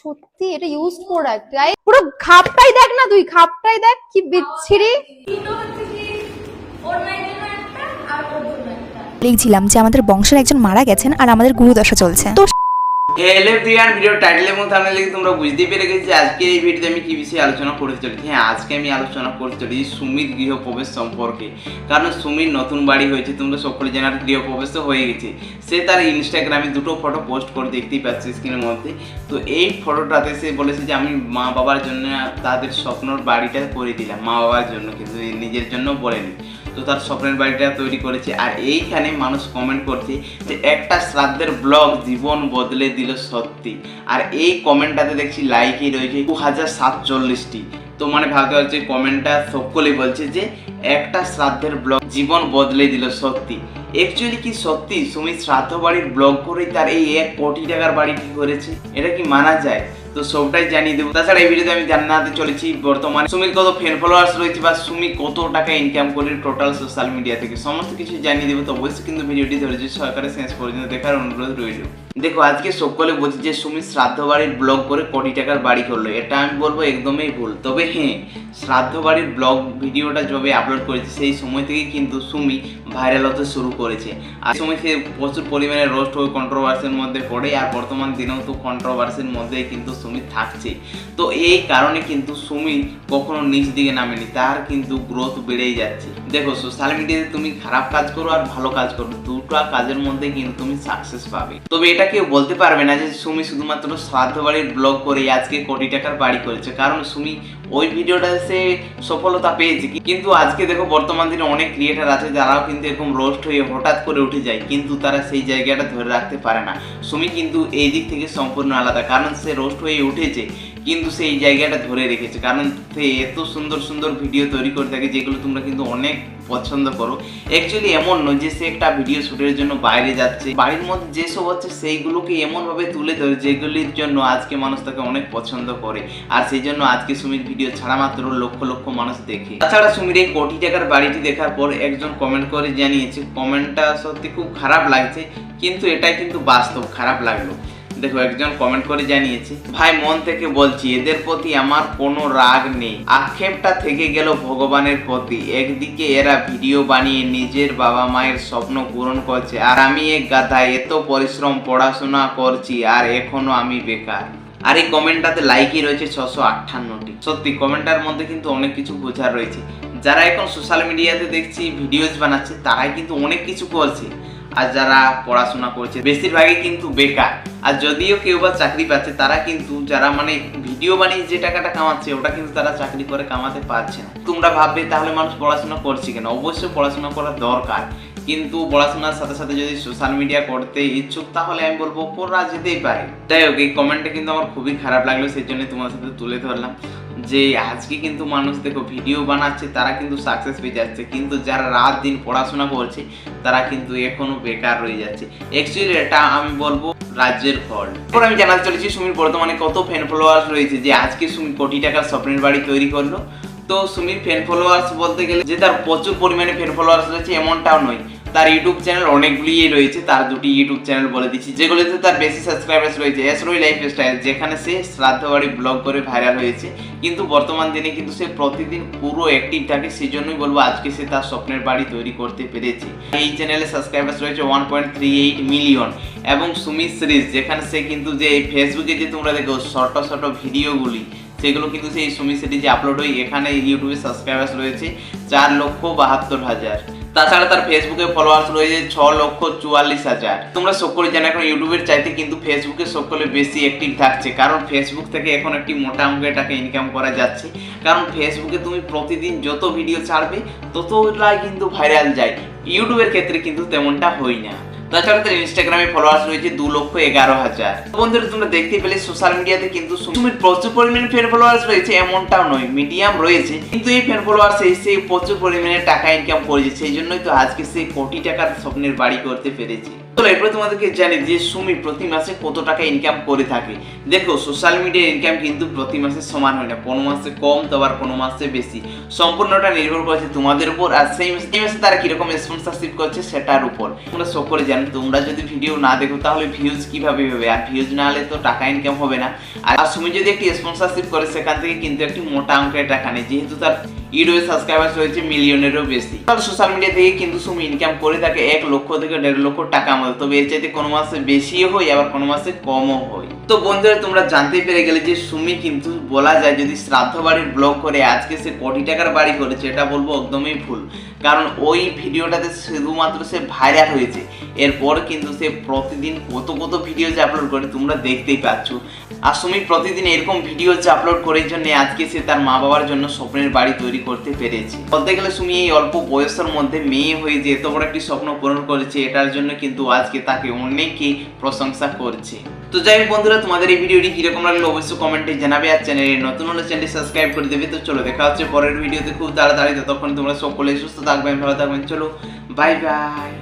সত্যি, এটা use product পুরো খাপটাই দেখ না তুই, খাপটাই দেখ, কি বিচ্ছিরি। দেখছিলাম যে আমাদের বংশের একজন মারা গেছেন আর আমাদের গুরুদশা চলছে। তো প্রিয়ান ভিডিও টাইটেল এবং থাম্বনেল দেখে তোমরা বুঝতেই পেরে গেছি আজকে এই ভিডিওতে আমি কি বিষয়ে আলোচনা করতে চলেছি? হ্যাঁ আজকে আমি আলোচনা করতে চলেছি সুমির গৃহপ্রবেশ সম্পর্কে। কারণ সুমির নতুন বাড়ি হয়েছে, তোমরা সকলে জানার গৃহপ্রবেশ তো হয়ে গেছে। সে তার ইনস্টাগ্রামে দুটো ফটো পোস্ট করে দেখতেই পাচ্ছি স্ক্রিনের মধ্যে। তো এই ফটোটাতে সে বলেছে যে আমি মা বাবার জন্য তাদের স্বপ্নর বাড়িটা করে দিলাম, মা বাবার জন্য, কিন্তু নিজের জন্য বলেনি। তো তার স্বপ্নের বাড়িটা তৈরি করেছে। আর এইখানে মানুষ কমেন্ট করছে যে একটা শ্রাদ্ধের ব্লগ জীবন বদলে দিল সত্যি। আর এই কমেন্টটাতে দেখছি লাইকই রয়েছে দু হাজার সাতচল্লিশটি। তো মানে ভাবতে পারছি কমেন্টটা সকলেই বলছে যে একটা শ্রাদ্ধের ব্লগ জীবন বদলে দিল সত্যি। অ্যাকচুয়ালি কি সত্যি? সুমিত শ্রাদ্ধ বাড়ির ব্লগ করেই তার এই এক কোটি টাকার বাড়ি কি করেছে? এটা কি মানা যায়? তো সবটাই জানিয়ে দেবো। তাছাড়া এই ভিডিওতে আমি জানাতে চলেছি বর্তমানে। সুমির কত ফ্যান ফলোয়ার্স রয়েছে বা সুমি কত টাকা ইনকাম করে টোটাল সোশ্যাল মিডিয়া থেকে? সমস্ত কিছু জানিয়ে দেবো। তো অবশ্যই কিন্তু ভিডিওটি ধৈর্য সহকারে শেষ পর্যন্ত দেখার অনুরোধ রইল। দেখো, আজকে সকলে বলছি যে সুমি শ্রাদ্ধ বাড়ির ব্লগ করে কোটি টাকার বাড়ি করল। এটা আমি বলব একদমই ভুল। তবে হ্যাঁ শ্রাদ্ধ বাড়ির ব্লগ ভিডিওটা যবে আপলোড করেছে, সেই সময় থেকেই কিন্তু সুমি ভাইরাল হতে শুরু করেছে। আর সময় সে প্রচুর পরিমাণে রোস্ট হয়ে কন্ট্রোভার্সির মধ্যে পড়ে, আর বর্তমান দিনেও তো কন্ট্রোভার্সির মধ্যেই কিন্তু সুমি থাকছে। তো এই কারণে কিন্তু সুমি কখনো নিচ দিকে নামেনি, তার কিন্তু গ্রোথ বেড়েই যাচ্ছে। দেখো সোশ্যাল মিডিয়াতে তুমি খারাপ কাজ করো আর ভালো কাজ করো, দুটো কাজের মধ্যে কিন্তু তুমি সাকসেস পাবে। তবে এটা কেউ বলতে পারবে না যে, সুমি শুধুমাত্র শ্রাদ্ধ বাড়ির ব্লগ করে আজকে কোটি টাকার বাড়ি করেছে। কারণ সুমি ওই ভিডিওটা সে সফলতা পেয়েছে। কিন্তু আজকে দেখো, বর্তমান দিনে অনেক ক্রিয়েটার আছে, যারাও কিন্তু এরকম রোস্ট হয়ে হঠাৎ করে উঠে যায়, কিন্তু তারা সেই জায়গাটা ধরে রাখতে পারে না। সুমি কিন্তু এই দিক থেকে সম্পূর্ণ আলাদা। কারণ সে রোস্ট হয়ে উঠেছে কিন্তু সেই জায়গাটা ধরে রেখেছে। কারণ সে এত সুন্দর সুন্দর ভিডিও তৈরি করে থাকে, যেগুলো তোমরা কিন্তু অনেক পছন্দ করো। অ্যাকচুয়ালি এমন নয় যে সে একটা ভিডিও শুটের জন্য বাইরে যাচ্ছে। বাড়ির মধ্যে যেসব হচ্ছে সেইগুলোকে এমনভাবে তুলে ধরে, যেগুলির জন্য আজকে মানুষ তাকে অনেক পছন্দ করে। আর সেই জন্য আজকে সুমির ভিডিও ছাড়া মাত্র লক্ষ লক্ষ মানুষ দেখে। তাছাড়া সুমির এই কোটি টাকার বাড়িটি দেখার পর একজন কমেন্ট করে জানিয়েছে কমেন্টটা সত্যি খুব খারাপ লাগছে, কিন্তু এটাই কিন্তু বাস্তব, খারাপ লাগল। দেখো, একজন কমেন্ট করে জানিয়েছে, ভাই, মন থেকে বলছি, এদের প্রতি আমার কোনো রাগ নেই। আক্ষেপটা থেকে গেল ভগবানের প্রতি। একদিকে এরা ভিডিও বানিয়ে নিজের বাবা মায়ের স্বপ্ন পূরণ করছে, আর আমি এক গাধা এত পরিশ্রম পড়াশোনা করছি, আর এখনও আমি বেকার। আর এই কমেন্টটাতে লাইকই রয়েছে ছশো আটান্নটি। সত্যি কমেন্টার মধ্যে কিন্তু অনেক কিছু বোঝার রয়েছে। যারা এখন সোশ্যাল মিডিয়াতে দেখছি ভিডিওস বানাচ্ছে, তারাই কিন্তু অনেক কিছু করছে। আর যারা পড়াশোনা করছে, বেশিরভাগই কিন্তু বেকার। আর যদিও কেউ বা চাকরি পাচ্ছে, তারা কিন্তু যারা মানে ভিডিও বানিয়ে যে টাকাটা কামাচ্ছে, ওটা কিন্তু তারা চাকরি করে কামাতে পারছে না। তোমরা ভাববে, তাহলে মানুষ পড়াশোনা করছে কেন? অবশ্যই পড়াশোনা করা দরকার। কিন্তু পড়াশোনার সাথে সাথে যদি সোশ্যাল মিডিয়া করতে ইচ্ছুক, তাহলে আমি বলব করা যেতেই পারে। যাই হোক, এই কমেন্টটা কিন্তু আমার খুবই খারাপ লাগল সেই জন্য তোমার সাথে তুলে ধরলাম। যে আজকে কিন্তু মানুষ দেখো ভিডিও বানাচ্ছে, তারা কিন্তু সাকসেস পেয়ে যাচ্ছে। কিন্তু যারা রাত দিন পড়াশোনা করছে, তারা কিন্তু এখনও বেকার রয়ে যাচ্ছে। অ্যাকচুয়ালি এটা আমি বলব রাজ্যের ফল। এরপর আমি জানাতে চলেছি সুমির, বর্তমানে কত ফ্যান ফলোয়ার্স রয়েছে? যে আজকে সুমি কোটি টাকার স্বপ্নের বাড়ি তৈরি করল। তো সুমির ফ্যান ফলোয়ার্স বলতে গেলে, যে তার প্রচুর পরিমাণে ফ্যান ফলোয়ার্স রয়েছে, এমনটাও নয়। তার ইউটিউব চ্যানেল অনেকগুলি রয়েছে, তার দুটি ইউটিউব চ্যানেল বলে দিচ্ছি, যেগুলোতে তার বেশি সাবস্ক্রাইবার্স রয়েছে, এসরোই লাইফ স্টাইল যেখানে সে শ্রাদ্ধ বাড়ি ব্লগ করে ভাইরাল হয়েছে, কিন্তু বর্তমান দিনে কিন্তু সে প্রতিদিন পুরো অ্যাক্টিভ থাকে সেই জন্যই বলব, আজকে সে তার স্বপ্নের বাড়ি তৈরি করতে পেরেছে। এই চ্যানেলে সাবস্ক্রাইবার্স রয়েছে one point three eight million এবং সুমি সিরিজ যেখানে সে কিন্তু যে ফেসবুকে যে তোমরা দেখো, ছোট ছোট ভিডিওগুলি, সেগুলো কিন্তু সেই সুমি সিরিজে আপলোড হয় এখানে ইউটিউবে সাবস্ক্রাইবার্স রয়েছে, চার লক্ষ বাহাত্তর হাজার। তাছাড়া তার ফেসবুকে ফলোয়ার্স রয়েছে ছ লক্ষ চুয়াল্লিশ হাজার। তোমরা সকলে জানো, এখন ইউটিউবের চাইতে কিন্তু ফেসবুকে সকলে বেশি অ্যাক্টিভ থাকছে। কারণ ফেসবুক থেকে এখন একটি মোটা অঙ্কের টাকা ইনকাম করা যাচ্ছে। কারণ ফেসবুকে তুমি প্রতিদিন যত ভিডিও ছাড়বে, ততটাই কিন্তু ভাইরাল যায়। ইউটিউবের ক্ষেত্রে কিন্তু তেমনটা হয় না। তাছাড়া তার ইনস্টাগ্রামে ফলোয়ার্স রয়েছে দু লক্ষ এগারো হাজার। বন্ধুরা, তোমরা দেখতে পেলে সোশ্যাল মিডিয়াতে কিন্তু সুমির প্রচুর পরিমাণে ফ্যান ফলোয়ার্স রয়েছে, এমনটাও নয় মিডিয়াম রয়েছে। কিন্তু এই ফ্যান ফলোয়ার্স এসে প্রচুর পরিমাণে টাকা ইনকাম করেছে, সেই জন্যই তো আজকে সে কোটি টাকার স্বপ্নের বাড়ি করতে পেরেছে। চলো এরপর তোমাদেরকে জানি যে সুমি প্রতি মাসে কত টাকা ইনকাম করে থাকে। দেখো সোশ্যাল মিডিয়ার ইনকাম কিন্তু প্রতি মাসে সমান হয় না। কোনো মাসে কম, তো আবার কোনো মাসে বেশি। সম্পূর্ণটা নির্ভর করছে তোমাদের উপর। আর সেই মাসে তারা কীরকম স্পন্সরশিপ করছে সেটার উপর। তোমরা সকলে জানো, তোমরা যদি ভিডিও না দেখো, তাহলে ভিউজ কীভাবে হবে? আর ভিউজ না হলে তো টাকা ইনকাম হবে না। আর সুমি যদি একটি স্পন্সরশিপ করে, সেখান থেকে কিন্তু একটি মোটা অঙ্কের টাকা নেই যেহেতু তার ইউটিউবে সাবস্ক্রাইবার রয়েছে মিলিয়নেরও বেশি। সোশ্যাল মিডিয়া থেকে কিন্তু সুমি ইনকাম করে থাকে এক লক্ষ থেকে দেড় লক্ষ টাকা মতো। তবে এর চাইতে কোনো মাসে বেশিও হয়, আবার কোনো মাসে কমও হয়। তো বন্ধুরা, তোমরা জানতে পেরে গেলে যে সুমি কিন্তু বলা যায় যদি শ্রাদ্ধ বাড়ির ব্লগ করে, আজকে সে কোটি টাকার বাড়ি করেছে, এটা বলব একদমই ভুল। কারণ ওই ভিডিওটাতে শুধুমাত্র সে ভাইরাল হয়েছে। এরপর কিন্তু সে প্রতিদিন কত কত ভিডিও যে আপলোড করে, তোমরা দেখতেই পাচ্ছ। আর সুমি প্রতিদিন এরকম ভিডিও যে আপলোড করে জন্য আজকে সে তার মা বাবার জন্য স্বপ্নের বাড়ি তৈরি করতে পেরেছে। বলতে গেলে সুমি এই অল্প বয়সের মধ্যে মেয়ে হয়ে যে এত বড় একটি স্বপ্ন পূরণ করেছে, এটার জন্য কিন্তু আজকে তাকে অনেকেই প্রশংসা করছে। তো যাই হোক বন্ধুরা, তোমাদের এই ভিডিওটি কীরকম লাগল অবশ্যই কমেন্টে জানাবে আর চ্যানেলে নতুন হলে চ্যানেলটি সাবস্ক্রাইব করে দেবে। তো চলো, দেখা হচ্ছে পরের ভিডিওতে। খুব তাড়াতাড়ি, ততক্ষণ তোমরা সকলে সুস্থ থাকবেন ভালো থাকবেন চলো বাই বাই